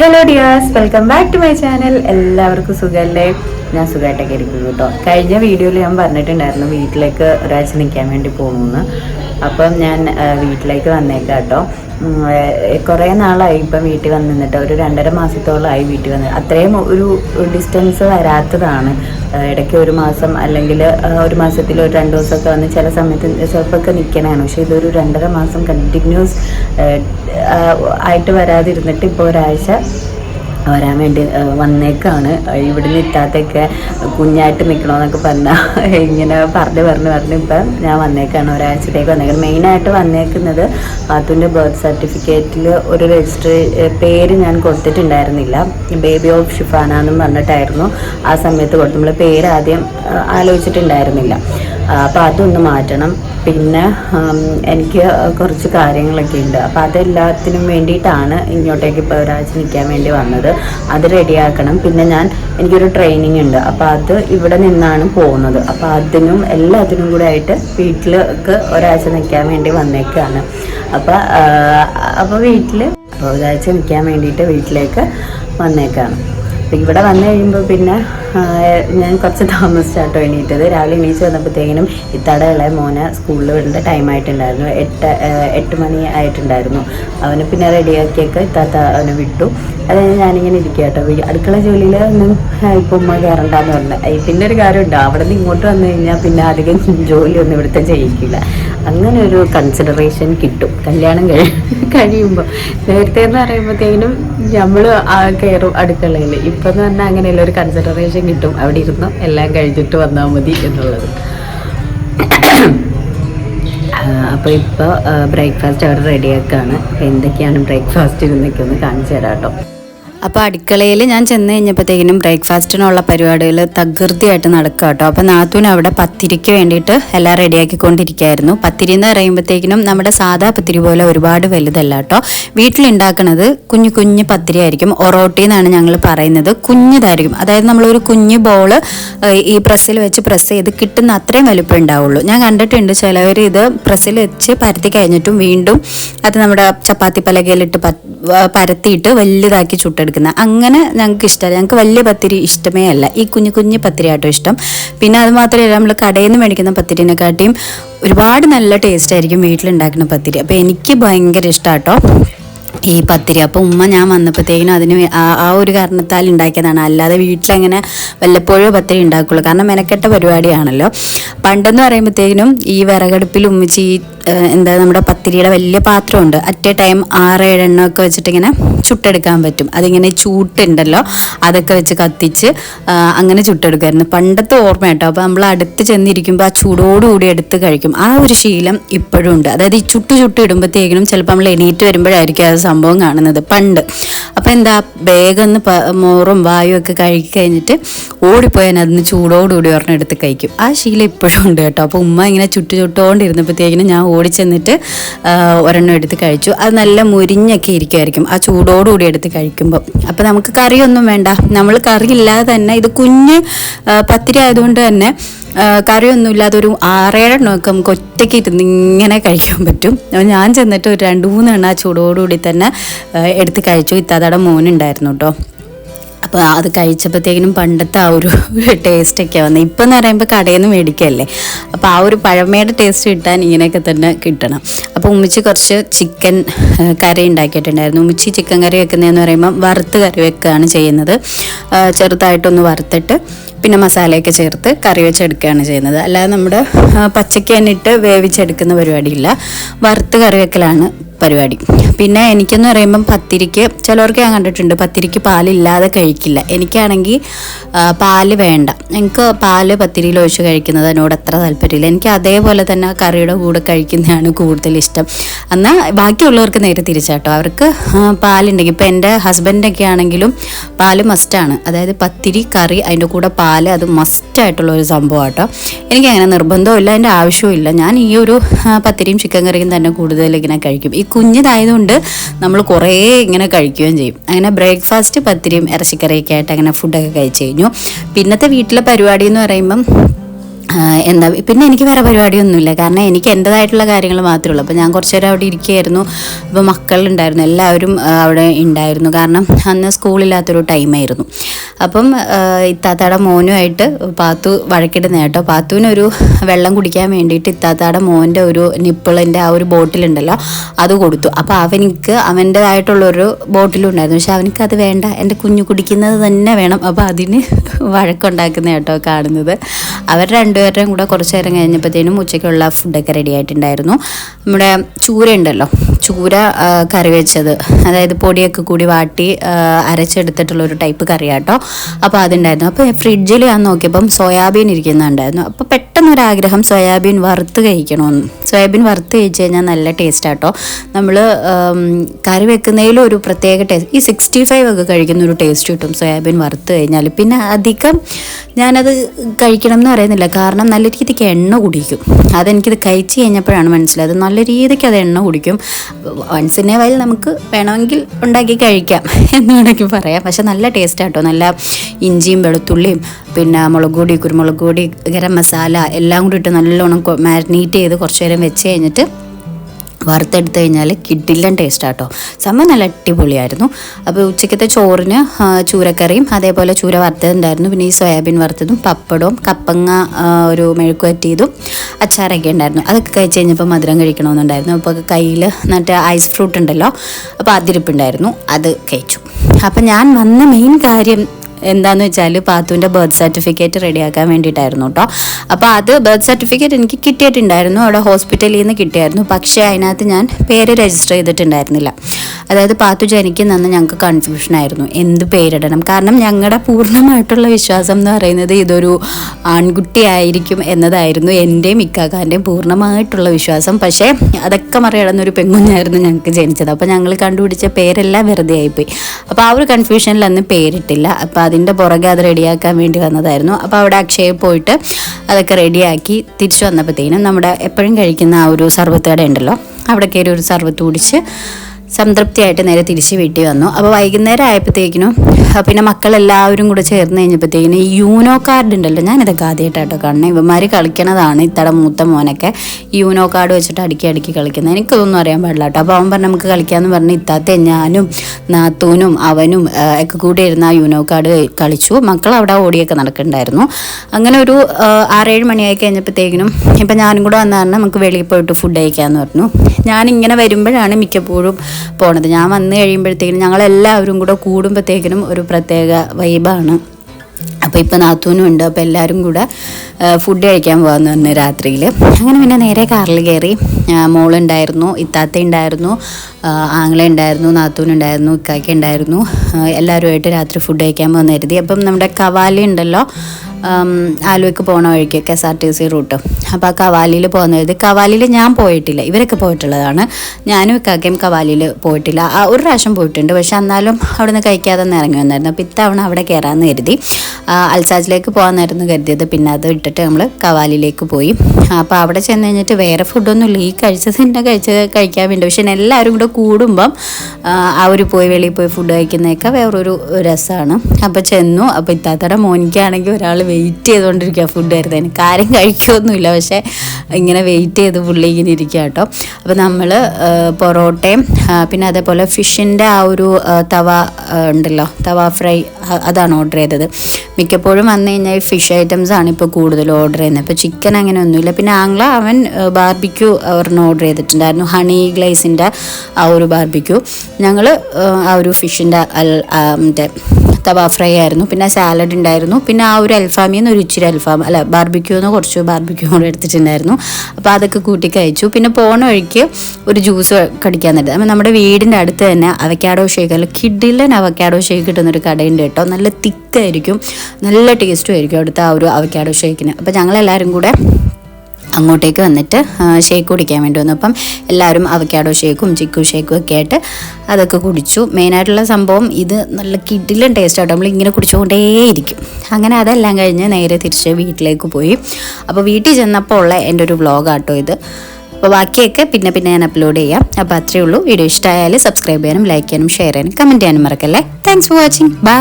Hello dears welcome back to my channel എല്ലാവർക്കും സുഖമല്ലേ ഞാൻ സുഖമായിട്ടൊക്കെ ഇരിക്കുന്നു കേട്ടോ. കഴിഞ്ഞ വീഡിയോയിൽ ഞാൻ പറഞ്ഞിട്ടുണ്ടായിരുന്നു വീട്ടിലേക്ക് ഒരാഴ്ച നിൽക്കാൻ വേണ്ടി പോകുന്നു. അപ്പം ഞാൻ വീട്ടിലേക്ക് വന്നേക്കാം കേട്ടോ. കുറേ നാളായി ഇപ്പം വീട്ടിൽ വന്നിട്ട്. ഒരു രണ്ടര മാസത്തോളമായി വീട്ടിൽ വന്ന്. അത്രയും ഒരു ഡിസ്റ്റൻസ് വരാത്തതാണ്. ഇടയ്ക്ക് ഒരു മാസം അല്ലെങ്കിൽ ഒരു മാസത്തിൽ ഒരു രണ്ട് ദിവസമൊക്കെ വന്ന് ചില സമയത്ത് ചിലപ്പോഴൊക്കെ നിൽക്കണതാണ് പക്ഷേ ഇതൊരു രണ്ടര മാസം കണ്ടിന്യൂസ് ആയിട്ട് വരാതിരുന്നിട്ട് ഇപ്പോൾ ഒരാഴ്ച വരാൻ വേണ്ടി വന്നേക്കാണ്. ഇവിടുന്ന് ഇത്താത്തൊക്കെ കുഞ്ഞായിട്ട് നിൽക്കണമെന്നൊക്കെ പറഞ്ഞാൽ ഇങ്ങനെ പറഞ്ഞ് പറഞ്ഞ് പറഞ്ഞ് ഇപ്പം ഞാൻ വന്നേക്കാണ്. ഒരാഴ്ചത്തേക്ക് വന്നേക്കുന്നത് മെയിനായിട്ട് വന്നേക്കുന്നത് പാത്തുവിന്റെ ബർത്ത് സർട്ടിഫിക്കറ്റിൽ ഒരു രജിസ്റ്റർ പേര് ഞാൻ കൊടുത്തിട്ടുണ്ടായിരുന്നില്ല. ബേബി ഓഫ് ഷിഫാന എന്നും പറഞ്ഞിട്ടായിരുന്നു. ആ സമയത്ത് കൊടുത്തു നമ്മൾ പേര് ആദ്യം ആലോചിച്ചിട്ടുണ്ടായിരുന്നില്ല. അപ്പോൾ അതൊന്ന് മാറ്റണം. പിന്നെ എനിക്ക് കുറച്ച് കാര്യങ്ങളൊക്കെ ഉണ്ട്. അപ്പോൾ അതെല്ലാത്തിനും വേണ്ടിയിട്ടാണ് ഇങ്ങോട്ടേക്ക് ഇപ്പോൾ ഒരാഴ്ച നിൽക്കാൻ വേണ്ടി വന്നത്. അത് റെഡിയാക്കണം. പിന്നെ ഞാൻ എനിക്കൊരു ട്രെയിനിങ് ഉണ്ട്. അപ്പോൾ അത് ഇവിടെ നിന്നാണ് പോകുന്നത്. അപ്പോൾ അതിനും എല്ലാത്തിനും കൂടെ ആയിട്ട് വീട്ടിലേക്ക് ഒരാഴ്ച നിൽക്കാൻ വേണ്ടി വന്നേക്കാണ്. അപ്പോൾ അപ്പോൾ വീട്ടിൽ ഒരാഴ്ച നിൽക്കാൻ വേണ്ടിയിട്ട് വീട്ടിലേക്ക് വന്നേക്കാണ്. അപ്പം ഇവിടെ വന്നു കഴിയുമ്പോൾ പിന്നെ ഞാൻ കുറച്ച് താമസിച്ചാട്ടോ എണീറ്റത്. രാവിലെ എണീച്ച് വന്നപ്പോഴത്തേക്കിനും ഇത്തടയുള്ള മോനെ സ്കൂളിൽ വിടേണ്ട ടൈം ആയിട്ടുണ്ടായിരുന്നു. എട്ട് എട്ട് മണി ആയിട്ടുണ്ടായിരുന്നു. അവന് പിന്നെ റെഡിയാക്കിയൊക്കെ ഇത്താത്ത അവനെ വിട്ടു. അത് കഴിഞ്ഞ് ഞാനിങ്ങനെ ഇരിക്കുക കേട്ടോ അടുക്കള ജോലിയിൽ ഒന്നും ഇപ്പം ഉമ്മ കയറണ്ടെന്ന് പറഞ്ഞു. പിന്നെ ഒരു കാര്യമുണ്ട്. അവിടെ നിന്ന് ഇങ്ങോട്ട് വന്നു കഴിഞ്ഞാൽ പിന്നെ അധികം ജോലിയൊന്നും ഇവിടുത്തെ ചെയ്യിക്കില്ല. അങ്ങനെ ഒരു കൺസിഡറേഷൻ കിട്ടും. കല്യാണം കഴി കഴിയുമ്പോൾ നേരത്തെ എന്ന് പറയുമ്പോഴത്തേനും നമ്മൾ കയറും അടുക്കളയിൽ ഇപ്പം എന്ന് പറഞ്ഞാൽ അങ്ങനെയല്ല ഒരു കൺസിഡറേഷൻ കിട്ടും. അവിടെ ഇരുന്ന് എല്ലാം കഴിഞ്ഞിട്ട് വന്നാൽ മതി എന്നുള്ളത്. അപ്പോൾ ഇപ്പോൾ ബ്രേക്ക്ഫാസ്റ്റ് അവിടെ റെഡിയാക്കാണ് എന്തൊക്കെയാണ് ബ്രേക്ക്ഫാസ്റ്റ് ഇരുന്നൊക്കെ ഒന്ന് കാണിച്ചു തരാം കേട്ടോ അപ്പോൾ അടുക്കളയിൽ ഞാൻ ചെന്ന് കഴിഞ്ഞപ്പോഴത്തേക്കിനും ബ്രേക്ക്ഫാസ്റ്റിനുള്ള പരിപാടികൾ തകൃതിയായിട്ട് നടക്കുക കേട്ടോ അപ്പോൾ നാത്തൂന് അവിടെ പത്തിരിക്ക് വേണ്ടിയിട്ട് എല്ലാം റെഡിയാക്കിക്കൊണ്ടിരിക്കുകയായിരുന്നു പത്തിരി എന്ന് പറയുമ്പോഴത്തേക്കിനും നമ്മുടെ സാധാ പത്തിരി പോലെ ഒരുപാട് വലുതല്ല കേട്ടോ വീട്ടിലുണ്ടാക്കുന്നത് കുഞ്ഞു കുഞ്ഞു പത്തിരി ആയിരിക്കും ഒറോട്ടി എന്നാണ് ഞങ്ങൾ പറയുന്നത്. കുഞ്ഞതായിരിക്കും. അതായത് നമ്മളൊരു കുഞ്ഞു ബോൾ ഈ പ്രസ്സിൽ വെച്ച് പ്രസ് ചെയ്ത് കിട്ടുന്ന അത്രയും വലുപ്പം ഉണ്ടാവുള്ളൂ. ഞാൻ കണ്ടിട്ടുണ്ട് ചിലവർ ഇത് പ്രസ്സിൽ വെച്ച് പരത്തി കഴിഞ്ഞിട്ടും വീണ്ടും അത് നമ്മുടെ ചപ്പാത്തി പലകയിലിട്ട് പരത്തിയിട്ട് വലുതാക്കി ചുട്ടെടുക്കുന്ന അങ്ങനെ ഞങ്ങൾക്ക് ഇഷ്ടമല്ല. ഞങ്ങൾക്ക് വലിയ പത്തിരി ഇഷ്ടമേ അല്ല. ഈ കുഞ്ഞു കുഞ്ഞു പത്തിരി ആട്ടോ ഇഷ്ടം. പിന്നെ അത് മാത്രമല്ല നമ്മൾ കടയിൽ നിന്ന് മേടിക്കുന്ന പത്തിരിനെക്കാട്ടിയും ഒരുപാട് നല്ല ടേസ്റ്റ് ആയിരിക്കും വീട്ടിലുണ്ടാക്കുന്ന പത്തിരി. അപ്പോൾ എനിക്ക് ഭയങ്കര ഇഷ്ടമാട്ടോ ഈ പത്തിരി. അപ്പോൾ ഉമ്മ ഞാൻ വന്നപ്പോഴത്തേക്കിനും അതിന് ആ ഒരു കാരണത്താൽ ഉണ്ടാക്കിയതാണ്. അല്ലാതെ വീട്ടിലങ്ങനെ വല്ലപ്പോഴും പത്തിരി ഉണ്ടാക്കുള്ളൂ. കാരണം മെനക്കെട്ട പരിപാടിയാണല്ലോ. പണ്ടെന്ന് പറയുമ്പോഴത്തേക്കിനും ഈ വിറകടുപ്പിൽ ഉമ്മിച്ച് ഈ എന്താ നമ്മുടെ പത്തിരിയുടെ വലിയ പാത്രമുണ്ട്. അറ്റ് എ ടൈം ആറ് ഏഴ് എണ്ണം ഒക്കെ വെച്ചിട്ട് ഇങ്ങനെ ചുട്ടെടുക്കാൻ പറ്റും. അതിങ്ങനെ ചൂട്ടുണ്ടല്ലോ. അതൊക്കെ വെച്ച് കത്തിച്ച് അങ്ങനെ ചുട്ടെടുക്കുമായിരുന്നു പണ്ടത്തെ ഓർമ്മ കേട്ടോ. അപ്പോൾ നമ്മൾ അടുത്ത് ചെന്നിരിക്കുമ്പോൾ ആ ചൂടോടുകൂടി എടുത്ത് കഴിക്കും. ആ ഒരു ശീലം ഇപ്പോഴും ഉണ്ട്. അതായത് ഈ ചുട്ട് ചുട്ട് ഇടുമ്പോഴത്തേക്കിനും ചിലപ്പോൾ നമ്മൾ എണീറ്റ് വരുമ്പോഴായിരിക്കും ആ സംഭവം കാണുന്നത് പണ്ട്. അപ്പോൾ എന്താ വേഗം ഒന്ന് മോറും വായും ഒക്കെ കഴുകി കഴിഞ്ഞിട്ട് ഓടിപ്പോയാൽ അതിന് ചൂടോടുകൂടി ഒരെണ്ണം എടുത്ത് കഴിക്കും. ആ ശീലം ഇപ്പോഴും ഉണ്ട് കേട്ടോ. അപ്പോൾ ഉമ്മ ഇങ്ങനെ ചുട്ട് ചുട്ടുകൊണ്ടിരുന്നപ്പോഴത്തേക്കിനും ഞാൻ ഓടിച്ചെന്നിട്ട് ചെന്നിട്ട് ഒരെണ്ണം എടുത്ത് കഴിച്ചു. അത് നല്ല മുരിഞ്ഞൊക്കെ ഇരിക്കുമായിരിക്കും ആ ചൂടോടുകൂടി എടുത്ത് കഴിക്കുമ്പോൾ അപ്പോൾ നമുക്ക് കറിയൊന്നും വേണ്ട. നമ്മൾ കറി ഇല്ലാതെ തന്നെ ഇത് കുഞ്ഞ് പത്തിരി ആയതുകൊണ്ട് തന്നെ കറിയൊന്നും ഇല്ലാതെ ഒരു ആറേഴെണ്ണമൊക്കെ നമുക്ക് ഒറ്റയ്ക്ക് ഇരുന്ന് ഇങ്ങനെ കഴിക്കാൻ പറ്റും. ഞാൻ ചെന്നിട്ട് ഒരു രണ്ട് മൂന്നെണ്ണം ആ ചൂടോടുകൂടി തന്നെ എടുത്ത് കഴിച്ചു. ഇത്താതയുടെ മോനുണ്ടായിരുന്നു കേട്ടോ അപ്പോൾ അത് കഴിച്ചപ്പോഴത്തേക്കിനും പണ്ടത്തെ ആ ഒരു ടേസ്റ്റൊക്കെ വന്നത് ഇപ്പം എന്ന് പറയുമ്പോൾ കടയിൽ നിന്ന് മേടിക്കല്ലേ. അപ്പോൾ ആ ഒരു പഴമയുടെ ടേസ്റ്റ് കിട്ടാൻ ഇങ്ങനെയൊക്കെ തന്നെ കിട്ടണം. അപ്പോൾ ഉമ്മിച്ച് കുറച്ച് ചിക്കൻ കറി ഉണ്ടാക്കിയിട്ടുണ്ടായിരുന്നു. ഉമ്മിച്ച് ചിക്കൻ കറി വെക്കുന്നതെന്ന് പറയുമ്പോൾ വറുത്ത് കറി വെക്കുകയാണ് ചെയ്യുന്നത്. ചെറുതായിട്ടൊന്ന് വറുത്തിട്ട് പിന്നെ മസാലയൊക്കെ ചേർത്ത് കറി വെച്ചെടുക്കുകയാണ് ചെയ്യുന്നത്. അല്ലാതെ നമ്മുടെ പച്ചയ്ക്ക് വേവിച്ചെടുക്കുന്ന പരിപാടിയില്ല. വറുത്ത് കറി വെക്കലാണ് പരിപാടി. പിന്നെ എനിക്കെന്ന് പറയുമ്പം പത്തിരിക്ക് ചിലവർക്ക് ഞാൻ കണ്ടിട്ടുണ്ട് പത്തിരിക്ക് പാലില്ലാതെ കഴിക്കില്ല. എനിക്കാണെങ്കിൽ പാൽ വേണ്ട. എനിക്ക് പാൽ പത്തിരിയിൽ ഒഴിച്ച് കഴിക്കുന്നത് എന്നോട് അത്ര താല്പര്യമില്ല. എനിക്ക് അതേപോലെ തന്നെ കറിയുടെ കൂടെ കഴിക്കുന്നതാണ് കൂടുതൽ ഇഷ്ടം. എന്നാൽ ബാക്കിയുള്ളവർക്ക് നേരെ തിരിച്ചാട്ടോ. അവർക്ക് പാലുണ്ടെങ്കിൽ ഇപ്പം എന്റെ ഹസ്ബൻഡൊക്കെ ആണെങ്കിലും പാൽ മസ്റ്റാണ് അതായത് പത്തിരി കറി അതിന്റെ കൂടെ പാൽ അത് മസ്റ്റായിട്ടുള്ള ഒരു സംഭവം കേട്ടോ എനിക്ക് അങ്ങനെ നിർബന്ധമില്ല അതിന്റെ ആവശ്യവും ഇല്ല. ഞാൻ ഈ ഒരു പത്തിരിയും ചിക്കൻ കറിയും തന്നെ കൂടുതൽ ഇങ്ങനെ കഴിക്കും. ഈ കുഞ്ഞിതായതുകൊണ്ട് നമ്മൾ കുറേ ഇങ്ങനെ കഴിക്കുകയും ചെയ്യും. അങ്ങനെ ബ്രേക്ക്ഫാസ്റ്റ് പത്തിരിയും ഇറച്ചിക്കറിയൊക്കെ ആയിട്ട് അങ്ങനെ ഫുഡൊക്കെ കഴിച്ചു കഴിഞ്ഞു. പിന്നത്തെ വീട്ടിലെ പരിപാടി എന്ന് പറയുമ്പം എന്താ പിന്നെ എനിക്ക് വേറെ പരിപാടിയൊന്നുമില്ല. കാരണം എനിക്ക് എന്റെതായിട്ടുള്ള കാര്യങ്ങൾ മാത്രമേ ഉള്ളൂ. അപ്പോൾ ഞാൻ കുറച്ച് നേരം അവിടെ ഇരിക്കുകയായിരുന്നു. അപ്പോൾ മക്കളുണ്ടായിരുന്നു. എല്ലാവരും അവിടെ ഉണ്ടായിരുന്നു. കാരണം അന്ന് സ്കൂളില്ലാത്തൊരു ടൈമായിരുന്നു അപ്പം ഇത്താത്താടെ മോനുമായിട്ട് പാത്തു വഴക്കിടുന്ന കേട്ടോ. പാത്തുവിനൊരു വെള്ളം കുടിക്കാൻ വേണ്ടിയിട്ട് ഇത്താത്താടെ മോന്റെ ഒരു നിപ്പിളിന്റെ ആ ഒരു ബോട്ടിലുണ്ടല്ലോ അത് കൊടുത്തു. അപ്പോൾ അവനിക്ക് അവന്റെതായിട്ടുള്ളൊരു ബോട്ടിലുണ്ടായിരുന്നു. പക്ഷെ അവനക്ക് അത് വേണ്ട. എന്റെ കുഞ്ഞു കുടിക്കുന്നത് തന്നെ വേണം. അപ്പോൾ അതിന് വഴക്കുണ്ടാക്കുന്ന കേട്ടോ കാണുന്നത്. അവർ രണ്ടുപേരുടെയും കൂടെ കുറച്ച് നേരം കഴിഞ്ഞപ്പോഴത്തേനും ഉച്ചയ്ക്കുള്ള ഫുഡൊക്കെ റെഡി ആയിട്ടുണ്ടായിരുന്നു. നമ്മുടെ ചൂര ഉണ്ടല്ലോ ചൂര കറി വെച്ചത്. അതായത് പൊടിയൊക്കെ കൂടി വാട്ടി അരച്ചെടുത്തിട്ടുള്ള ഒരു ടൈപ്പ് കറിയാട്ടോ. അപ്പോൾ അതുണ്ടായിരുന്നു. അപ്പോൾ ഫ്രിഡ്ജിൽ ഞാൻ നോക്കിയപ്പം സോയാബീൻ ഇരിക്കുന്നുണ്ടായിരുന്നു. അപ്പോൾ പെട്ടെന്നൊരാഗ്രഹം സോയാബീൻ വറുത്ത് കഴിക്കണമെന്ന് സോയാബീൻ വറുത്ത് കഴിച്ച് കഴിഞ്ഞാൽ നല്ല ടേസ്റ്റ് ആട്ടോ. നമ്മൾ കറി വെക്കുന്നതിലും ഒരു പ്രത്യേക ടേസ്റ്റ് ഈ സിക്സ്റ്റി ഫൈവ് ഒക്കെ കഴിക്കുന്ന ഒരു ടേസ്റ്റ് കിട്ടും സോയാബീൻ വറുത്ത് കഴിഞ്ഞാൽ പിന്നെ അധികം ഞാനത് കഴിക്കണം എന്ന് പറയുന്നില്ല. കാരണം നല്ല രീതിക്ക് എണ്ണ കുടിക്കും. അതെനിക്കിത് കഴിച്ച് കഴിഞ്ഞപ്പോഴാണ് മനസ്സിലായത്. നല്ല രീതിക്ക് അത് എണ്ണ കുടിക്കും. വൺസ് ഇൻ എ വൈൽ നമുക്ക് വേണമെങ്കിൽ ഉണ്ടാക്കി കഴിക്കാം എന്ന് വേണമെങ്കിൽ പറയാം. പക്ഷെ നല്ല ടേസ്റ്റ് ആട്ടോ നല്ല ഇഞ്ചിയും വെളുത്തുള്ളിയും പിന്നെ മുളക് പൊടി കുരുമുളക് പൊടി ഗരം മസാല എല്ലാം കൂടി ഇട്ട് നല്ലോണം മാരിനേറ്റ് ചെയ്ത് കുറച്ച് നേരം വെച്ച് കഴിഞ്ഞിട്ട് വറുത്തെടുത്ത് കഴിഞ്ഞാൽ കിഡില്ലൻ ടേസ്റ്റ് ആട്ടോ. സംഭവം നല്ല അടിപൊളിയായിരുന്നു. അപ്പോൾ ഉച്ചക്കത്തെ ചോറിന് ചൂരക്കറിയും അതേപോലെ ചൂര വറുത്തതുണ്ടായിരുന്നു. പിന്നെ ഈ സോയാബീൻ വറുത്തതും പപ്പടവും കപ്പങ്ങ ഒരു മെഴുക്ക് പറ്റിയതും അച്ചാറൊക്കെ ഉണ്ടായിരുന്നു. അതൊക്കെ കഴിച്ച് കഴിഞ്ഞപ്പോൾ മധുരം കഴിക്കണമെന്നുണ്ടായിരുന്നു. അപ്പോൾ കയ്യിൽ നട്ട ഐസ് ഫ്രൂട്ട് ഉണ്ടല്ലോ അപ്പോൾ അതിരിപ്പുണ്ടായിരുന്നു. അത് കഴിച്ചു. അപ്പം ഞാൻ വന്ന മെയിൻ കാര്യം എന്താന്ന് വെച്ചാൽ പാത്തുവിന്റെ ബർത്ത് സർട്ടിഫിക്കറ്റ് റെഡിയാക്കാൻ വേണ്ടിയിട്ടായിരുന്നു കേട്ടോ അപ്പോൾ അത് ബർത്ത് സർട്ടിഫിക്കറ്റ് എനിക്ക് കിട്ടിയിട്ടുണ്ടായിരുന്നു. അവിടെ ഹോസ്പിറ്റലിൽ നിന്ന് കിട്ടിയായിരുന്നു. പക്ഷേ അതിനകത്ത് ഞാൻ പേര് രജിസ്റ്റർ ചെയ്തിട്ടുണ്ടായിരുന്നില്ല. അതായത് പാത്തു ജനിക്കുന്നെന്ന് ഞങ്ങൾക്ക് കൺഫ്യൂഷൻ ആയിരുന്നു. എന്ത് പേരിടണം? കാരണം ഞങ്ങളുടെ പൂർണമായിട്ടുള്ള വിശ്വാസം എന്ന് പറയുന്നത് ഇതൊരു ആൺകുട്ടിയായിരിക്കും എന്നതായിരുന്നു എന്റെയും ഇക്കാക്കാന്റെയും പൂർണമായിട്ടുള്ള വിശ്വാസം. പക്ഷേ അതൊക്കെ മറികടന്ന ഒരു പെൺകുഞ്ഞായിരുന്നു ഞങ്ങൾക്ക് ജനിച്ചത്. അപ്പോൾ ഞങ്ങൾ കണ്ടുപിടിച്ച പേരെല്ലാം വെറുതെ ആയിപ്പോയി. അപ്പോൾ ആ ഒരു കൺഫ്യൂഷനിൽ അന്ന് പേരിട്ടില്ല. അപ്പോൾ അതിന്റെ പുറകെ അത് റെഡിയാക്കാൻ വേണ്ടി വന്നതായിരുന്നു. അപ്പോൾ അവിടെ അക്ഷയയിൽ പോയിട്ട് അതൊക്കെ റെഡിയാക്കി തിരിച്ചു വന്നപ്പോഴത്തേനും നമ്മുടെ എപ്പോഴും കഴിക്കുന്ന ആ ഒരു സർവത്ത് കട ഉണ്ടല്ലോ അവിടെ കയറി ഒരു സർവത്ത് കുടിച്ച് സംതൃപ്തിയായിട്ട് നേരെ തിരിച്ച് വീട്ടിൽ വന്നു. അപ്പോൾ വൈകുന്നേരം ആയപ്പോഴത്തേക്കിനും പിന്നെ മക്കളെല്ലാവരും കൂടെ ചേർന്ന് കഴിഞ്ഞപ്പോഴത്തേക്കിന് യൂനോ കാർഡ് ഉണ്ടല്ലോ ഞാനിതൊക്കെ ആദ്യമായിട്ടാട്ടോ കാണുന്നത് ഇവന്മാർ കളിക്കണതാണ് ഇത്തടെ മൂത്ത മോനൊക്കെ. യൂനോ കാർഡ് വെച്ചിട്ട് അടുക്കി അടുക്കി കളിക്കുന്നത്. എനിക്കതൊന്നും അറിയാൻ പാടില്ല കേട്ടോ. അപ്പോൾ അവൻ പറഞ്ഞു നമുക്ക് കളിക്കാമെന്ന് പറഞ്ഞ് ഇത്താത്ത ഞാനും നാത്തൂനും അവനും ഒക്കെ കൂടി ഇരുന്ന് ആ യൂനോ കാർഡ് കളിച്ചു. മക്കൾ അവിടെ ഓടിയൊക്കെ നടക്കുന്നുണ്ടായിരുന്നു അങ്ങനെ ഒരു ആറേഴ് മണിയായി കഴിഞ്ഞപ്പോഴത്തേക്കിനും ഇപ്പം ഞാനും കൂടെ വന്ന കാരണം നമുക്ക് വെളിയിൽ പോയിട്ട് ഫുഡ് കഴിക്കാമെന്ന് പറഞ്ഞു. ഞാനിങ്ങനെ വരുമ്പോഴാണ് മിക്കപ്പോഴും പോണത്. ഞാൻ വന്നു കഴിയുമ്പോഴത്തേക്കിനും ഞങ്ങളെല്ലാവരും കൂടെ കൂടുമ്പോഴത്തേക്കിനും ഒരു പ്രത്യേക വൈബാണ് അപ്പോൾ ഇപ്പോൾ നാത്തൂനും ഉണ്ട്. അപ്പോൾ എല്ലാവരും കൂടെ ഫുഡ് കഴിക്കാൻ പോകാമെന്ന് പറഞ്ഞു രാത്രിയിൽ അങ്ങനെ പിന്നെ നേരെ കാറിൽ കയറി മോളുണ്ടായിരുന്നു ഇത്താത്ത ഉണ്ടായിരുന്നു ആങ്ങളെ ഉണ്ടായിരുന്നു നാത്തൂനുണ്ടായിരുന്നു ഇക്കാക്ക ഉണ്ടായിരുന്നു എല്ലാവരുമായിട്ട് രാത്രി ഫുഡ് കഴിക്കാൻ പോകുന്ന കരുതി. അപ്പം നമ്മുടെ കവാലി ഉണ്ടല്ലോ ആലുവയ്ക്ക് പോണ വഴിക്ക് K S R T C route. അപ്പോൾ ആ കവാലിയിൽ പോകുന്നത് കവാലിയിൽ ഞാൻ പോയിട്ടില്ല. ഇവരൊക്കെ പോയിട്ടുള്ളതാണ്. ഞാനും ഇക്കാക്കയും കവാലിയിൽ പോയിട്ടില്ല. ഒരു പ്രാവശ്യം പോയിട്ടുണ്ട്. പക്ഷെ എന്നാലും അവിടെ നിന്ന് കഴിക്കാതെ ഒന്ന് ഇറങ്ങി വന്നായിരുന്നു. അപ്പോൾ ഇത്തവണ അവിടെ കയറാമെന്ന് കരുതി. അൽസാജിലേക്ക് പോകാമെന്നായിരുന്നു കരുതിയത്. പിന്നെ അത് ഇട്ടിട്ട് നമ്മൾ കവാലിലേക്ക് പോയി. അപ്പോൾ അവിടെ ചെന്ന് കഴിഞ്ഞിട്ട് വേറെ ഫുഡൊന്നുമില്ല. ഈ കഴിച്ചത് തന്നെ കഴിച്ച് കഴിക്കാൻ വേണ്ടി പക്ഷേ എല്ലാവരും കൂടെ കൂടുമ്പം ആ, ഒരു പോയി വെളിയിൽ പോയി ഫുഡ് കഴിക്കുന്നതൊക്കെ വേറൊരു രസമാണ്. അപ്പോൾ ചെന്നു. അപ്പോൾ ഇത്താത്തയുടെ മോനിക്കാണെങ്കിൽ ഒരാൾ വെയിറ്റ് ചെയ്തുകൊണ്ടിരിക്കുക ഫുഡ് വരുന്നതിന് കാര്യം കഴിക്കുമൊന്നുമില്ല പക്ഷേ ഇങ്ങനെ വെയിറ്റ് ചെയ്ത് പുള്ളി ഇങ്ങനെ ഇരിക്കുക കേട്ടോ. അപ്പോൾ നമ്മൾ പൊറോട്ടയും പിന്നെ അതേപോലെ ഫിഷിന്റെ ആ ഒരു തവ ഉണ്ടല്ലോ. തവ ഫ്രൈ അതാണ് ഓർഡർ ചെയ്തത്. മിക്കപ്പോഴും വന്നു കഴിഞ്ഞാൽ ഫിഷ് ഐറ്റംസ് ആണ് ഇപ്പോൾ കൂടുതൽ ഓർഡർ ചെയ്യുന്നത്. ഇപ്പോൾ ചിക്കൻ അങ്ങനെ ഒന്നുമില്ല. പിന്നെ ആംഗ്ല അവൻ ബാർബിക്യൂ അവരിന് ഓർഡർ ചെയ്തിട്ടുണ്ടായിരുന്നു. ഹണി ഗ്ലേസിന്റെ ആ ഒരു ബാർബിക്യൂ ഞങ്ങൾ ആ ഒരു ഫിഷിന്റെ മറ്റേ തവ ഫ്രൈ ആയിരുന്നു. പിന്നെ സാലഡ് ഉണ്ടായിരുന്നു. പിന്നെ ആ ഒരു അൽഫാമിൽ നിന്ന് ഒരു ഇച്ചിരി അൽഫാം അല്ല ബാർബിക്യൂന്ന് കുറച്ച് ബാർബിക്യൂ കൂടെ എടുത്തിട്ടുണ്ടായിരുന്നു. അപ്പോൾ അതൊക്കെ കൂട്ടി കഴിച്ചു. പിന്നെ പോണ വഴിക്ക് ഒരു ജ്യൂസ് കടിക്കാൻ നേരത്തെ. അപ്പം നമ്മുടെ വീടിന്റെ അടുത്ത് തന്നെ അവക്കാഡോ ഷേക്ക് അല്ല കിഡിലൻ അവക്കാഡോ ഷേക്ക് കിട്ടുന്നൊരു കടയുണ്ട് കേട്ടോ. നല്ല തിക്കായിരിക്കും നല്ല ടേസ്റ്റും ആയിരിക്കും അവിടുത്തെ ആ ഒരു അവക്കാഡോ ഷേക്കിന് അപ്പോൾ ഞങ്ങളെല്ലാവരും കൂടെ അങ്ങോട്ടേക്ക് വന്നിട്ട് ഷേക്ക് കുടിക്കാൻ വേണ്ടി വന്നു. അപ്പം എല്ലാവരും അവക്കാഡോ ഷേക്കും ചിക്കു ഷേക്കും ഒക്കെ ആയിട്ട് അതൊക്കെ കുടിച്ചു. മെയിനായിട്ടുള്ള സംഭവം ഇത് നല്ല കിഡിലും ടേസ്റ്റ് ആട്ടോ. നമ്മൾ ഇങ്ങനെ കുടിച്ചുകൊണ്ടേയിരിക്കും. അങ്ങനെ അതെല്ലാം കഴിഞ്ഞ് നേരെ തിരിച്ച് വീട്ടിലേക്ക് പോയി. അപ്പോൾ വീട്ടിൽ ചെന്നപ്പോൾ ഉള്ള എന്റെ ഒരു വ്ളോഗാട്ടോ ഇത്. അപ്പോൾ ബാക്കിയൊക്കെ പിന്നെ പിന്നെ ഞാൻ അപ്ലോഡ് ചെയ്യാം. അപ്പോൾ അത്രയേ ഉള്ളൂ. വീഡിയോ ഇഷ്ടമായാൽ സബ്സ്ക്രൈബ് ചെയ്യാനും ലൈക്ക് ചെയ്യാനും ഷെയർ ചെയ്യാനും കമന്റ് ചെയ്യാനും മറക്കല്ലേ? Thanks for watching bye